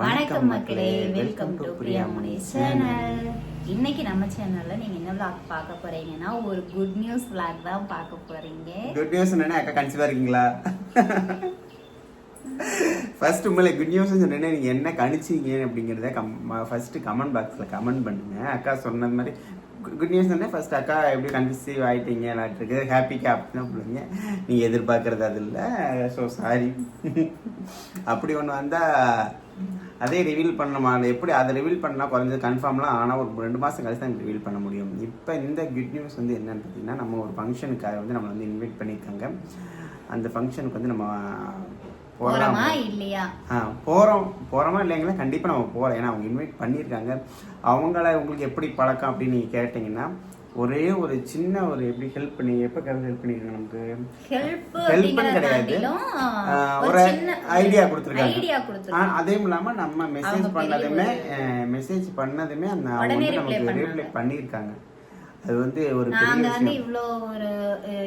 வணக்கம் மக்களே. Welcome to Priyamani channel இன்னைக்கு நம்ம சேனல்ல நீங்க என்ன vlog பார்க்க போறீங்கன்னா ஒரு குட் நியூஸ் vlog தான் பார்க்க போறீங்க. குட் நியூஸ் என்னன்னா அக்கா கன்சீவா இருக்கீங்களா? ஃபர்ஸ்ட் உங்களை குட் நியூஸ் சொன்னேன்னா நீங்க என்ன கணிச்சீங்க அப்படிங்கறத கம் ஃபர்ஸ்ட் கமெண்ட் பாக்ஸ்ல கமெண்ட் பண்ணுங்க. அக்கா சொன்னது மாதிரி குட் நியூஸ் தானே ஃபர்ஸ்ட் அக்கா எப்படி கன்சீவ் ஆயிட்டீங்க இருக்கு ஹாப்பி கேப் தான் பிள்ளைங்க நீங்க எதிர்பார்க்கறது அது இல்லை. ஸோ சாரி அப்படி ஒன்று வந்தா அதே ரிவீல் பண்ணணுமா அது எப்படி அதை ரிவீல் பண்ணலாம் குறைஞ்சது கன்ஃபார்ம்லாம் ஆனால் ஒரு ரெண்டு மாதம் கழிச்சு தான் ரிவீல் பண்ண முடியும். இப்போ இந்த குட் நியூஸ் வந்து என்னன்னு பார்த்தீங்கன்னா நம்ம ஒரு ஃபங்க்ஷனுக்காக வந்து நம்மளை வந்து இன்வைட் பண்ணியிருக்காங்க. அந்த ஃபங்க்ஷனுக்கு வந்து நம்ம போகலாம்? இல்லையா? ஆ போகிறோம் போகிறோமா இல்லைங்களா கண்டிப்பாக நம்ம போகிறோம் ஏன்னா அவங்க இன்வைட் பண்ணியிருக்காங்க. அவங்கள உங்களுக்கு எப்படி பழக்கம் அப்படின்னு நீங்கள் கேட்டிங்கன்னா ஒரே ஒரு சின்ன ஒரு எப்படி ஹெல்ப் பண்ணி எப்போ ஹெல்ப் பண்ணியிருக்காங்க நமக்கு? ஹெல்ப் கிடையாது. ஒரு ஐடியா கொடுத்துருக்காங்க. அதேம் இல்லாம நம்ம மெசேஜ் பண்ணதுமே மெசேஜ் பண்ணதுமே அந்த அவங்க நமக்கு. ரிப்ளை பண்ணியிருக்காங்க. அது வந்து ஒரு பெரிய நாங்க வந்து இவ்வளோ ஒரு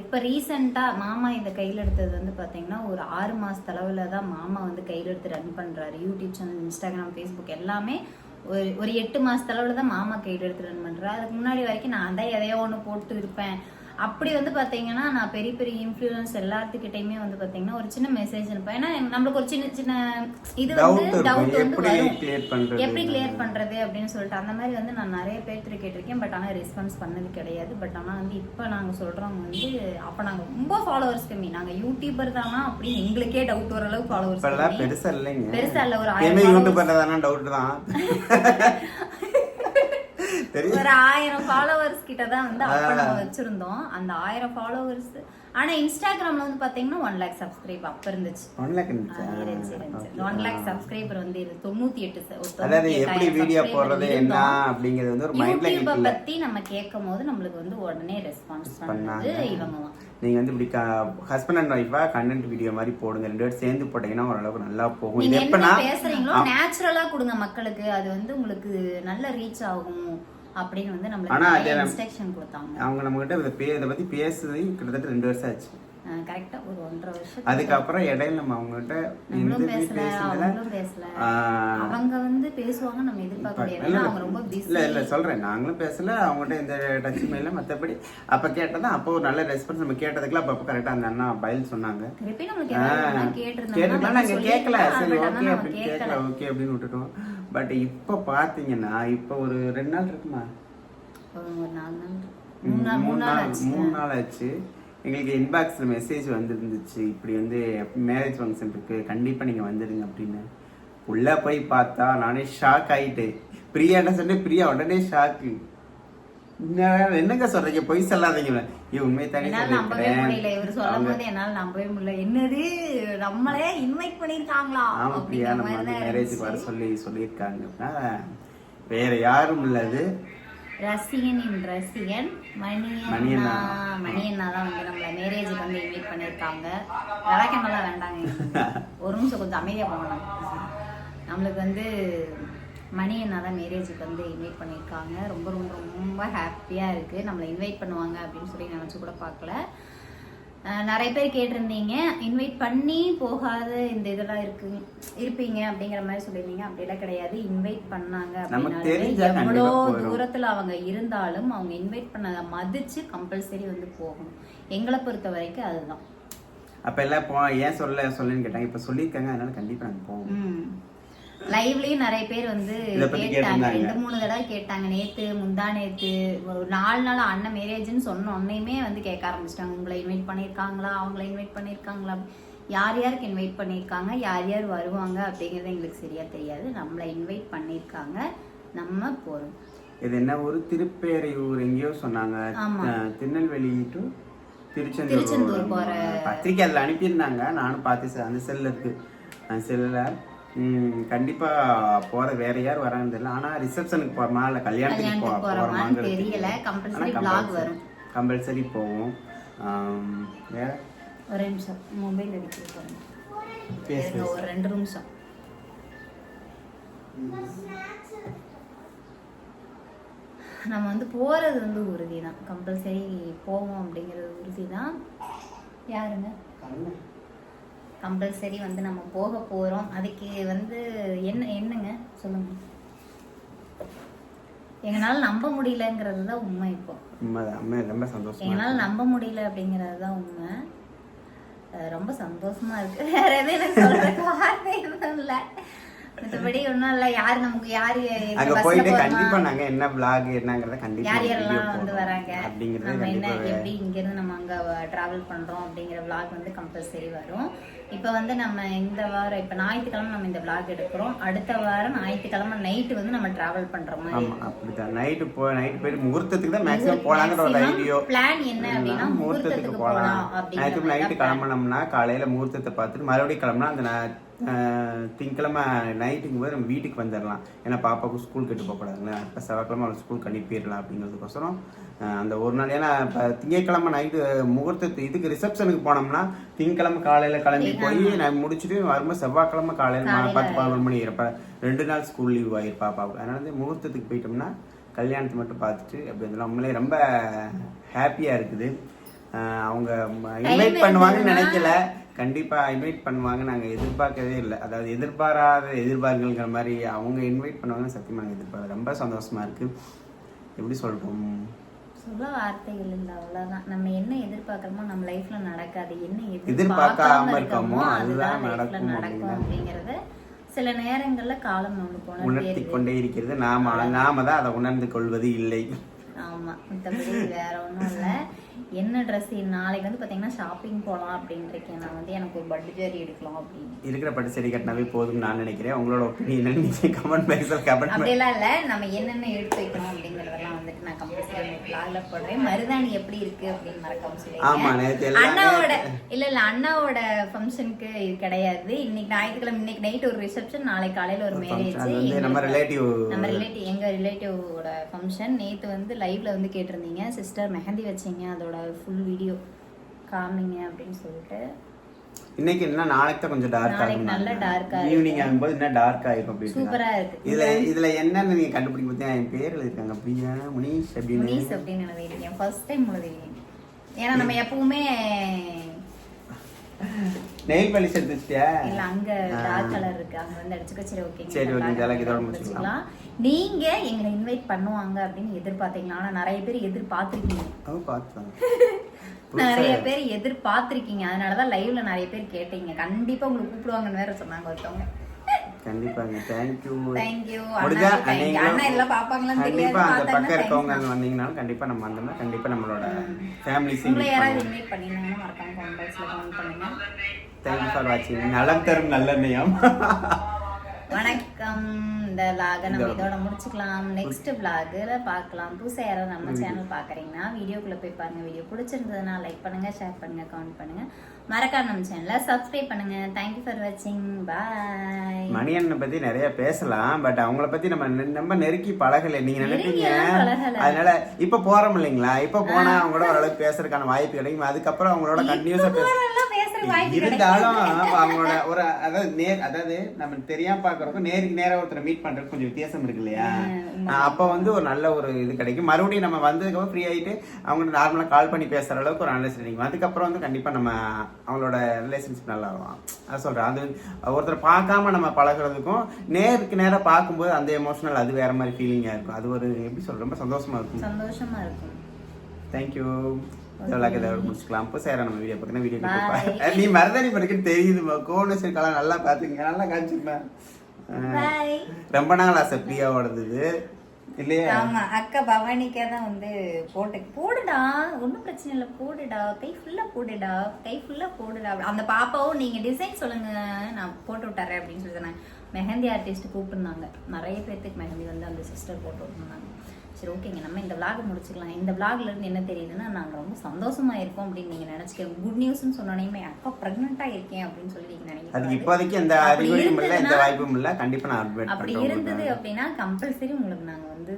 இப்ப ரீசெண்டா மாமா இந்த கையில எடுத்தது வந்து பாத்தீங்கன்னா ஒரு ஆறு மாச அளவுல தான் மாமா வந்து கையில எடுத்து ரன் பண்றாரு. யூடியூப் சேனல் இன்ஸ்டாகிராம் ஃபேஸ்புக் எல்லாமே ஒரு ஒரு எட்டு மாதத்தளவில் தான் மாமா கையில எடுத்து ரன் பண்றாரு. அதுக்கு முன்னாடி வரைக்கும் நான் தான் எதையோ ஒன்று போட்டு இருப்பேன். அப்படி வந்து பாத்தீங்கன்னா நான் பெரிய பெரிய இன்ஃப்ளூயன்ஸ் எல்லாத்துக்கிட்டையுமே வந்து பாத்தீங்கன்னா ஒரு சின்ன மெசேஜ் அனுப்பேன் ஏன்னா நம்மளுக்கு ஒரு சின்ன சின்ன இது வந்து டவுட் வந்து எப்படி கிளியர் பண்றது? அப்படின்னு சொல்லிட்டு அந்த மாதிரி வந்து நான் நிறைய பேர்த்து கேட்டிருக்கேன். பட் ஆனா ரெஸ்பான்ஸ் பண்ணது கிடையாது. பட் ஆனா வந்து இப்போ நாங்க சொல்றவங்க வந்து அப்ப நாங்க ரொம்ப ஃபாலோவர்ஸ் கம்மி. நாங்க யூடியூபர் தானா அப்படின்னு எங்களுக்கே டவுட் வர அளவுக்கு ஃபாலோவர்ஸ் இப்பெல்லாம் கம்மி. பெருசா இல்லைங்க. பெருசா இல்ல ஒரு ஆயிரம் யூடியூப் followers- பண்ணதானா டவுட் தான். ஒரு ஆயிரம் ஃபாலோவர்ஸ் கிட்ட தான் வந்து அப்ப நம்ம வச்சிருந்தோம். அந்த ஆயிரம் ஃபாலோவர்ஸ் ஆனா இன்ஸ்டாகிராம்ல வந்து பாத்தீங்கன்னா ஒன் லேக் சப்ஸ்கிரைப் அப்ப இருந்துச்சு. ஒன் லேக் இருந்துச்சு? ஒன் லேக் சப்ஸ்கிரைபர் வந்து இரு- தொண்ணூத்தி எட்டு அதாவது எப்படி வீடியோ போடுறது என்ன. அப்படிங்கிறது வந்து ஒரு மைண்ட்ல யூடியூப பத்தி நம்ம கேட்கும் போது நம்மளுக்கு வந்து உடனே ரெஸ்பான்ஸ் பண்ணது. இவங்க தான். நீங்க வந்து இப்படி ஹஸ்பண்ட் அண்ட் ஒய்ஃபா கண்டென்ட் வீடியோ மாதிரி போடுங்க. ரெண்டு பேரும் சேர்ந்து போட்டீங்கன்னா ஓரளவுக்கு நல்லா போகும். நீங்க இது என்ன எப்பனா பேசுறீங்களோ நேச்சுரலா கொடுங்க மக்களுக்கு. அது வந்து உங்களுக்கு நல்ல ரீச் ஆகும். அப்படின்னு வந்து நம்மளுக்கு இன்ஸ்ட்ரக்ஷன் கொடுத்தாங்க. அவங்க நம்ம கிட்ட இதை பே- இதை பத்தி பேசுறது கிட்டத்தட்ட ரெண்டு வருஷம் ஆச்சு. கரெக்டா ஒரு ஒன்றரை வருஷம் அதுக்கப்புறம் இடையில நம்ம அவங்க கிட்ட நம்மளும் பேசல அவங்களும் பேசல. அவங்க வந்து பேசுவாங்க நம்ம எதிர்பார்க்க முடியாது அவங்க ரொம்ப பிஸி இல்ல இல்ல சொல்றேன். நாங்களும் பேசல அவங்ககிட்ட எந்த டச்சுமே இல்லை. மத்தபடி அப்ப கேட்டதான் அப்போ ஒரு நல்ல ரெஸ்பான்ஸ் நம்ம கேட்டதுக்குலாம் அப்ப கரெக்டா அந்த அண்ணா பதில் சொன்னாங்க. திருப்பி நம்மளுக்கு நாங்க கேட்கல. சரி. ஓகே அப்படின்னு கேட்கல. ஓகே அப்படின்னு விட்டுட்டோம். பட் இப்ப பாத்தீங்கன்னா இப்ப ஒரு ரெண்டு நாள் இருக்குமா? மூணு நாள் மூணு நாள் ஆச்சு. எங்களுக்கு இன்பாக்ஸ்ல மெசேஜ் வந்துருந்துச்சு. இப்படி வந்து மேரேஜ் ஃபங்க்ஷன் இருக்கு. கண்டிப்பா நீங்க வந்துடுங்க அப்படின்னு. உள்ள போய் பார்த்தா நானே ஷாக் ஆயிட்டேன். பிரியாட்ட சொன்னேன் பிரியா உடனே ஷாக்கு என்னங்க சொல்றீங்க? பொய் சொல்லாதீங்க. உண்மை தானே என்னால நம்பவே முடியல. இவர் சொல்லும் போது என்னால நம்பவே முடியல. என்னது? நம்மளே இன்வைட் பண்ணிருக்காங்களா அப்படிங்கிற நம்ம வந்து மேரேஜுக்கு வர. சொல்லி சொல்லியிருக்காங்க. அப்படின்னா, வேற யாரும் இல்லது ரசிகனின் ரசிகன் மணியண்ணா. மணியண்ணா. தான் வந்து நம்மள மேரேஜுக்கு வந்து இன்வைட் பண்ணிருக்காங்க விளக்கமெல்லாம் வேண்டாங்க. ஒரு நிமிஷம் கொஞ்சம் அமைதியா போகணும் நம்மளுக்கு வந்து மணியண்ணா தான் மேரேஜுக்கு வந்து இன்வைட் பண்ணியிருக்காங்க. ரொம்ப ரொம்ப ரொம்ப ஹாப்பியா இருக்கு. நம்மளை இன்வைட் பண்ணுவாங்க அப்படின்னு சொல்லி நினைச்சு கூட பார்க்கல. நிறைய பேர் கேட்டிருந்தீங்க. இன்வைட் பண்ணி போகாத இந்த இதெல்லாம் இருக்கு இருப்பீங்க அப்படிங்கிற மாதிரி சொல்லியிருந்தீங்க. அப்படிலாம் கிடையாது. இன்வைட் பண்ணாங்க அப்படின்னாலே எவ்வளோ. தூரத்துல அவங்க இருந்தாலும் அவங்க இன்வைட் பண்ணதை மதிச்சு கம்பல்சரி வந்து போகணும். எங்களை பொறுத்த வரைக்கும் அதுதான். அப்ப எல்லாம் போ ஏன் சொல்ல சொல்லுன்னு கேட்டாங்க. இப்ப சொல்லியிருக்காங்க. அதனால கண்டிப்பா நாங்க போவோம். லைவ்லயும் நிறைய பேர் வந்து கேட்டாங்க. ரெண்டு மூணு தடவை கேட்டாங்க. நேத்து முந்தா நேத்து ஒரு நாலு நாள் அண்ணன் மேரேஜ்னு சொன்ன உடனேயுமே வந்து கேட்க ஆரம்பிச்சிட்டாங்க. உங்களை இன்வைட் பண்ணியிருக்காங்களா? அவங்கள இன்வைட் பண்ணியிருக்காங்களா? யார் யாருக்கு இன்வைட் பண்ணியிருக்காங்க? யார் யார் வருவாங்க? அப்படிங்கிறது எங்களுக்கு சரியா தெரியாது. நம்மளை இன்வைட் பண்ணியிருக்காங்க. நம்ம போறோம். இது என்ன ஒரு திருப்பேரையூர் எங்கேயோ சொன்னாங்க. திருநெல்வேலி டு திருச்செந்தூர் போற- பத்திரிக்கை அதில் அனுப்பியிருந்தாங்க. நானும் பார்த்து அந்த செல்ல இருக்கு. அந்த செல்லில் கண்டிப்பா போற வேற யார் வரான்னு தெரியல. ஆனா ரிசப்ஷனுக்கு போறோமா இல்ல கல்யாணத்துக்கு போ போறோமான்னு தெரியல. கம்பல்சரி vlog வரும். கம்பல்சரி போவோம். வேற? ஒரு நிமிஷம். மொபைல் பேசு, இருங்க, ஒரு ரெண்டு நிமிஷம். நம்ம வந்து போறது வந்து உறுதி தான் கம்பல்சரி போவோம் அப்படிங்கிறது உறுதி தான் யாருங்க கம்பல்சரி வந்து நம்ம போக போறோம். அதுக்கு வந்து என்ன என்னங்க? சொல்லுங்க. எங்களால நம்ப முடியலங்கிறது தான் உண்மை இப்போ. ரொம்ப சந்தோஷமா எங்களால நம்ப முடியல அப்படிங்கிறது தான் உண்மை. ரொம்ப சந்தோஷமா இருக்கு. வேற எதுவும் எனக்கு சொல்றதுக்கு வார்த்தை இல்ல. மற்றபடி ஒன்றும் இல்லை யார் நமக்கு யார் அங்க போயிட்டு போறோமா? கண்டிப்பா நாங்க என்ன vlog என்னங்கறத கண்டிப்பா யார் யாரெல்லாம் வந்து. வராங்க? அப்படிங்கறது நம்ம என்ன எப்படி இங்கேருந்து நம்ம அங்கே ட்ராவல் பண்ணுறோம் அப்படிங்கிற vlog வந்து கம்பல்சரி வரும். இப்போ வந்து நம்ம இந்த வாரம் இப்போ ஞாயிற்றுக்கிழமை நம்ம இந்த vlog எடுக்கிறோம். அடுத்த வாரம் ஞாயிற்றுக்கிழமை நைட்டு வந்து நம்ம ட்ராவல் பண்ணுற மாதிரி அப்படிதான். நைட்டு போ நைட் போயிட்டு முகூர்த்தத்துக்கு தான் மேக்ஸிமம் போலாங்கிற ஒரு ஐடியோ பிளான் என்ன அப்படின்னா முகூர்த்தத்துக்கு போகலாம் ஞாயிற்றுக்கிழமை நைட்டு கிளம்புனோம்னா காலையில முகூர்த்தத்தை பார்த்துட்டு மறுபடியும் கிளம்புனா அந்த திங்கக்கிழமை நைட்டுக்கு போது நம்ம வீட்டுக்கு வந்துடலாம் ஏன்னா பாப்பாவுக்கு ஸ்கூல் கெட்டு போகக்கூடாதுங்களா இப்போ செவ்வாய்க்கிழமை அவளுக்கு ஸ்கூல் அனுப்பிடலாம் அப்படிங்கிறதுக்கோசரம் அந்த ஒரு நாள். ஏன்னா இப்போ திங்கக்கிழமை நைட்டு முகூர்த்தத்து இதுக்கு ரிசப்ஷனுக்கு போனோம்னா திங்கக்கிழமை காலையில கிளம்பி போய் நான் முடிச்சுட்டு வரும்போது செவ்வாய்க்கிழமை காலையில பத்து பதினொரு மணி இருப்ப ரெண்டு நாள் ஸ்கூல் லீவ் ஆகிருப்பா பாப்பாவுக்கு. அதனால வந்து முகூர்த்தத்துக்கு போயிட்டோம்னா கல்யாணத்தை மட்டும் பார்த்துட்டு அப்படி இருந்தாலும் உண்மையிலே ரொம்ப ஹாப்பியாக இருக்குது. அவங்க இன்வைட் பண்ணுவாங்கன்னு நினைக்கல. கண்டிப்பா இன்வைட் பண்ணுவாங்க நாங்க எதிர்பார்க்கவே இல்லை. அதாவது எதிர்பாராத எதிர்பார்ப்புங்கிற மாதிரி அவங்க இன்வைட் பண்ணுவாங்கன்னு சத்தியமா நாங்க எதிர்பார்க்கல. ரொம்ப சந்தோஷமா இருக்கு. எப்படி சொல்றோம்? சொல்ல வார்த்தைகள் இல்லை அவ்வளவுதான். நம்ம என்ன எதிர்பார்க்கறோமோ நம்ம லைஃப்ல நடக்காது. என்ன எதிர்பார்க்காம இருக்கோமோ அதுதான் நடக்கும் நடக்கும் அப்படிங்கறத. சில நேரங்கள்ல காலம் நமக்கு உணர்த்தி உணர்த்தி கொண்டே இருக்கிறது. நாம நாம தான் அதை உணர்ந்து கொள்வது இல்லை. ஆமா மத்தபடி வேற ஒண்ணும் இல்ல. என்ன ட்ரெஸ் நாளைக்கு வந்து பாத்தீங்கன்னா ஷாப்பிங் போலாம் அப்படின்னு இருக்கேன் நான் வந்து எனக்கு ஒரு பட்டு ஜரி எடுக்கலாம் அப்படின்னு. இருக்கிற பட்டு சரி கட்டினாவே போதும் நான் நினைக்கிறேன். உங்களோட ஒப்பீனியன் நீங்க கமெண்ட் பாக்ஸில் கமெண்ட் அப்படியெல்லாம் இல்ல. நம்ம என்னென்ன எடுத்து வைக்கணும் அப்படிங்கறதெல்லாம் வந்துட்டு நான் கம்பல்சரி பிளாக்ல போடுறேன். மருதாணி எப்படி இருக்கு அப்படின்னு மறக்காம நேற்று எல்லாமே அண்ணாவோட இல்ல இல்ல அண்ணாவோட ஃபங்க்ஷனுக்கு இது கிடையாது. இன்னைக்கு ஞாயிற்றுக்கிழமை இன்னைக்கு நைட் ஒரு ரிசப்ஷன் நாளைக்கு காலையில ஒரு மேரேஜ் நம்ம ரிலேட்டிவ் நம்ம ரிலேட்டிவ் எங்க ரிலேட்டிவோட ஃபங்க்ஷன் நேத்து வந்து லைவ்ல வந்து கேட்டிருந்தீங்க. சிஸ்டர் மெஹந்தி வச்சீங்க. அதோட ஃபுல் வீடியோ காமிங்க அப்படின்னு சொல்லிட்டு. இன்னைக்கு என்ன நாளைக்கு தான் கொஞ்சம் டார்க் நாளைக்கு நல்ல ஆ ஆகும் ஈவினிங் ஆகும்போது இன்னும் டார்க் ஆகும் அப்படின்னு சூப்பரா இருக்கு. இதுல இதுல என்னன்னு நீங்க கண்டுபிடிக்க பார்த்தீங்கன்னா என் பேர் எழுதிருக்காங்க பிரியா முனீஷ் அப்படின்னு. முனீஸ் அப்படின்னு எழுதிருக்கேன் ஃபர்ஸ்ட் டைம் எழுதிருக்கேன் ஏன்னா நம்ம எப்பவுமே நெயில் பாலிஷ் எடுத்து வச்சிட்டியா இல்ல அங்க டார்க் கலர் இருக்கு. அங்க வந்து அடிச்சுக்க சரி ஓகே சரி, இந்த அளவுக்கு இதோட முடிச்சுக்கலாம். நீங்க எங்களை இன்வைட் பண்ணுவாங்க அப்படின்னு எதிர்பார்த்தீங்களா? ஆனா நிறைய பேர் எதிர்பார்த்திருக்கீங்க. நிறைய பேர் எதிர்பார்த்திருக்கீங்க. அதனாலதான் லைவ்ல நிறைய பேர் கேட்டீங்க. கண்டிப்பா உங்களுக்கு கூப்பிடுவாங்கன்னு வேற சொன்னாங்க ஒருத்தவங்க. கண்டிப்பாங்க தேங்க்யூ தேங்க்யூ முடிஞ்சா அண்ணா நீங்களும் அண்ணா கண்டிப்பா அந்த பக்கம் இருக்கவங்க thanks அங்க வந்தீங்கனாலும் கண்டிப்பா நம்ம வந்தோம்னா கண்டிப்பா நம்மளோட ஃபேமிலி உங்களை யாராவது இன்வைட் பண்ணிருந்தாங்கன்னா மறக்காம ஃபார் வாட்சிங் நலம் தரும் நல்லெண்ணெயம் வணக்கம். இந்த vlog நம்ம இதோட முடிச்சுக்கலாம். நெக்ஸ்ட் vlogல பார்க்கலாம். புதுசா யாராவது நம்ம சேனல் பாக்குறீங்கன்னா வீடியோக்குள்ள போய் பாருங்க. வீடியோ பிடிச்சிருந்ததுன்னா லைக் பண்ணுங்க ஷேர் பண்ணுங்க கமெண்ட் பண்ணுங்க. மறக்காம நம்ம சேனலை சப்ஸ்கிரைப் பண்ணுங்க. தேங்க்யூ ஃபார் வாட்சிங் பாய் மணியண்ணனை பத்தி நிறைய பேசலாம். பட் அவங்கள பத்தி நம்ம நெ- ரொம்ப நெருக்கி பழகல. நீங்க நினைப்பீங்க. அதனால இப்ப போறோம் இல்லைங்களா? இப்ப போனா அவங்களோட ஓரளவுக்கு பேசுறதுக்கான வாய்ப்பு கிடைக்கும் அதுக்கப்புறம் அவங்களோட கண்டினியூஸா பேச இருந்தாலும் அவங்களோட ஒரு அதாவது நேர் அதாவது நம்ம தெரியாம பாக்குறதுக்கும் நேருக்கு நேரா ஒருத்தரை மீட் பண்றதுக்கு கொஞ்சம் வித்தியாசம் இருக்கு இல்லையா? அப்ப வந்து ஒரு நல்ல ஒரு இது கிடைக்கும். மறுபடியும் நம்ம வந்ததுக்கப்புறம் ஃப்ரீ ஆயிட்டு அவங்க நார்மலா கால் பண்ணி பேசுற அளவுக்கு ஒரு அண்டர்ஸ்டாண்டிங் அதுக்கப்புறம் வந்து கண்டிப்பா நம்ம அவங்களோட ரிலேஷன்ஷிப் நல்லா ஆகும் அது சொல்றேன். அது ஒருத்தரை பார்க்காம நம்ம பழகுறதுக்கும் நேருக்கு நேரா பார்க்கும்போது அந்த எமோஷனல் அது வேற மாதிரி ஃபீலிங்கா இருக்கும். அது ஒரு எப்படி சொல்ற ரொம்ப சந்தோஷமா இருக்கும். சந்தோஷமா இருக்கும். தேங்க்யூ இதெல்லாம் இதை முடிச்சுக்கலாம். இப்போ சேர நம்ம வீடியோ பார்த்தீங்கன்னா வீடியோ. நீ மருதாணி படிக்கன்னு தெரியுதுமா கோவணேஸ்வரி கலாம் நல்லா பார்த்துங்க நல்லா காமிச்சிருப்பேன். ரொம்ப நாள் ஆசை பிரியாவோடது இல்லையா? ஆமா அக்கா பவானிக்கா தான் வந்து போட்டு போடுடா ஒன்றும் பிரச்சனை இல்லை போடுடா. கை ஃபுல்லா போடுடா கை ஃபுல்லா போடுடா. அந்த பாப்பாவும் நீங்க டிசைன் சொல்லுங்க நான் போட்டு விட்டுறேன் அப்படின்னு சொல்லி சொன்னாங்க. மெஹந்தி ஆர்டிஸ்ட் கூப்பிட்டுருந்தாங்க. நிறைய பேர்த்துக்கு மெஹந்தி வந்து அந்த சிஸ்டர் போட்டு விட்டுருந்தாங்க. சரி ஓகேங்க நம்ம இந்த vlog முடிச்சுக்கலாம். இந்த இருந்து என்ன தெரியுதுன்னா நாங்க ரொம்ப சந்தோஷமா இருக்கோம் அப்படின்னு நீங்க நினைச்சுக்கோங்க குட் நியூஸ்னு சொன்னோன்னே அக்கா ப்ரெக்னெண்டா இருக்கேன் அப்படின்னு சொல்லி நீங்க அதுக்கு நினைக்கிறீங்க இப்போதைக்கு எந்த அறிகுறியும் இல்லை எந்த வாய்ப்பும் இல்லை. கண்டிப்பா நான் அப்படி இருந்தது. அப்படின்னா கம்பல்சரி உங்களுக்கு நாங்க வந்து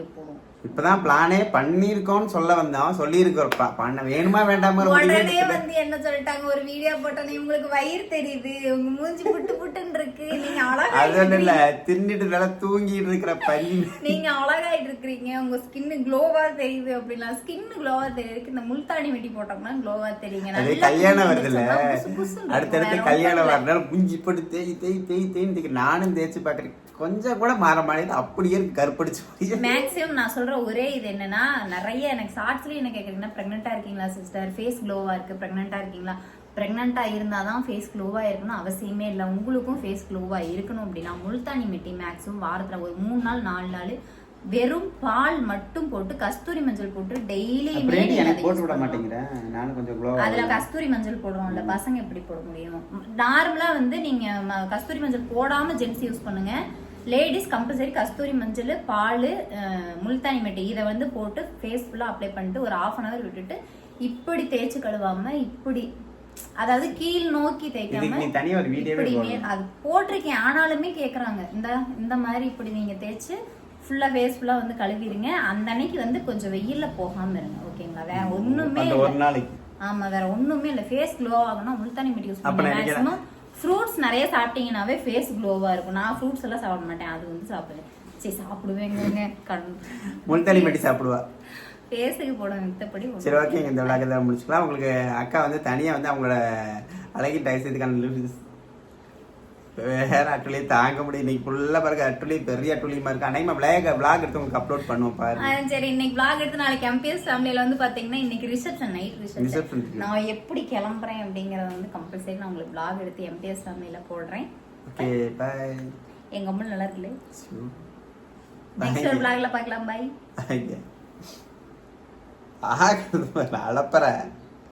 வீடியோ போடுவோம் இப்பதான் பிளானே பண்ணிருக்கோம்னு சொல்ல வந்தோம் சொல்லியிருக்கோம் ப- பண்ண வேணுமா வேண்டாமா உடனே. வந்து என்ன சொல்லிட்டாங்க? ஒரு வீடியோ போட்டோன்னே உங்களுக்கு வயிறு தெரியுது. உங்க மூஞ்சி புட்டு புட்டுன்னு இருக்கு. நீங்க அழகா அது ஒண்ணும் இல்ல. தின்னுட்டு நல்லா தூங்கிட்டு இருக்கிற பள்ளி நீங்க அழகாயிட்டு இருக்கிறீங்க. உங்க ஸ்கின் க்ளோவா தெரியுது அப்படின்னா ஸ்கின் க்ளோவா தெரியுதுக்கு இந்த முல்தானி வெட்டி போட்டோம்னா க்ளோவா தெரியுங்க. அது கல்யாணம் புசுன்னு இருக்கும். அடுத்தடுத்து கல்யாணம் இல்ல. வரனால குஞ்சு போட்டு தேய் தேய் தேய் தேய்க்க நானும் தேய்ச்சி பாக்குறேன் கொஞ்சம் கூட மாற மாட்டேங்குது. அப்படியே கருப்படிச்சு போய் மேக்ஸிமம் நான் சொல்ற ஒரே இது என்னன்னா நிறைய எனக்கு ஷார்ட்ஸ்லயே என்ன கேக்குறீங்கன்னா பிரெக்னெண்டா இருக்கீங்களா சிஸ்டர் ஃபேஸ் க்ளோவா இருக்கு பிரெக்னெண்டா இருக்கீங்களா? பிரெக்னெண்டா இருந்தாதான் ஃபேஸ் க்ளோவா இருக்கணும் அவசியமே இல்லை. உங்களுக்கும் ஃபேஸ் க்ளோவா இருக்கணும் அப்படின்னா முல்தானி மெட்டி மேக்ஸிமம் வாரத்துல ஒரு மூணு நாள் நாலு நாள் வெறும் பால் மட்டும் போட்டு கஸ்தூரி மஞ்சள் போட்டு டெய்லியுமே போட்டு விட. மாட்டேங்கிறேன். நானும் கொஞ்சம் க்ளோ அதுல கஸ்தூரி மஞ்சள் போடுவோம்ல பசங்க எப்படி போட முடியும்? நார்மலா வந்து நீங்க கஸ்தூரி மஞ்சள் போடாம ஜென்ஸ் யூஸ் பண்ணுங்க. லேடிஸ் கம்பல்சரி கஸ்தூரி மஞ்சள் பால் முல்தானி மெட்டி. இதை வந்து போட்டு ஃபேஸ் ஃபுல்லா அப்ளை பண்ணிட்டு ஒரு ஆஃப் அன் அவர் விட்டுட்டு இப்படி தேய்ச்சி கழுவாம இப்படி அதாவது கீழ் நோக்கி தேய்க்காம இப்படி அது போட்டிருக்கேன். ஆனாலுமே கேக்குறாங்க. இந்த இந்த மாதிரி இப்படி நீங்க தேய்ச்சு ஃபுல்லா ஃபேஸ் ஃபுல்லா வந்து கழுவிடுங்க. அந்த அன்னைக்கு வந்து கொஞ்சம் வெயில்ல போகாம இருங்க. ஓகேங்களா? வேற ஒண்ணுமே நாளைக்கு. ஆமா வேற ஒண்ணுமே இல்ல. ஃபேஸ் க்ளோ ஆகணும் முல்தானி மெட்டி யூஸ் நினைக்கிறேன். மேக்ஸிமம் ஃப்ரூட்ஸ் நிறைய சாப்பிட்டீங்கன்னாவே ஃபேஸ் க்ளோவா இருக்கும். நான் ஃப்ரூட்ஸ் எல்லாம் சாப்பிட மாட்டேன். அது வந்து சாப்பிடுவேன். சரி சாப்பிடுவேங்க கண் முல்தானி மெட்டி சாப்பிடுவா. ஃபேஸுக்கு போட மித்தபடி சரி ஓகே இந்த விழாக்கத்தை முடிச்சுக்கலாம். உங்களுக்கு அக்கா வந்து தனியா வந்து அவங்களோட அழகின் டயசத்துக்கான வேற அட்டுலி தாங்க முடியும் இன்னைக்கு ஃபுல்லா பாருங்க அட்டுலி பெரிய அட்டுலியமா இருக்கு. அன்னைக்கு விளையாக விளாக் எடுத்து உங்களுக்கு அப்லோட் பண்ணுவோம் பாருங்க. சரி இன்னைக்கு vlog எடுத்து நாளைக்கு எம்பிஎஸ் ஃபேமிலியில வந்து பாத்தீங்கன்னா இன்னைக்கு ரிசப்ஷன் நைட் ரிசப்ஷன். நான் எப்படி கிளம்புறேன் அப்படிங்கறத வந்து கம்பல்சரி நான் உங்களுக்கு vlog எடுத்து எம்பிஎஸ் ஃபேமிலியில போடுறேன். ஓகே பாய் எங்க அம்மா நல்லா இருக்குல்ல? நெக்ஸ்ட் ஒரு vlogல பார்க்கலாம் பை ஆகுது அளப்பற